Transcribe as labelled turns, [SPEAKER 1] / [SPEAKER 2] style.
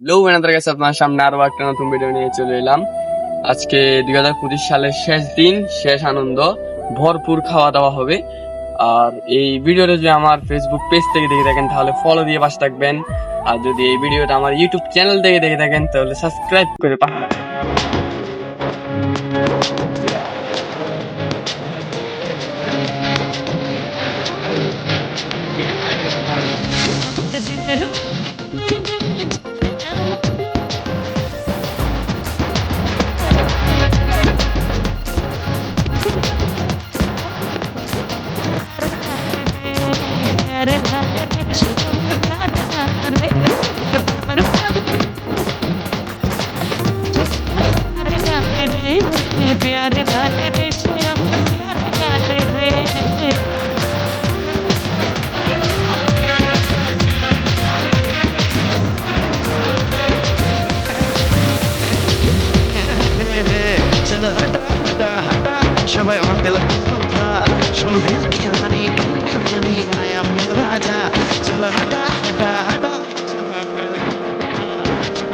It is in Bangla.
[SPEAKER 1] লো আপনাদের কাছে আপনার সামনে আরও একটা নতুন ভিডিও নিয়ে চলে এলাম। আজকে দুই হাজার পঁচিশ সালের শেষ দিন, শেষ আনন্দ, ভরপুর খাওয়া দাওয়া হবে। আর এই ভিডিওটা যদি আমার ফেসবুক পেজ থেকে দেখে থাকেন, তাহলে ফলো দিয়ে পাশে থাকবেন। আর যদি এই ভিডিওটা আমার ইউটিউব চ্যানেল থেকে দেখে থাকেন, তাহলে সাবস্ক্রাইব করে পাঠান
[SPEAKER 2] प्यारे लाले रे श्याम प्यारे रे
[SPEAKER 3] সবাই আমার পেলা শুনবে জানি জানি la la la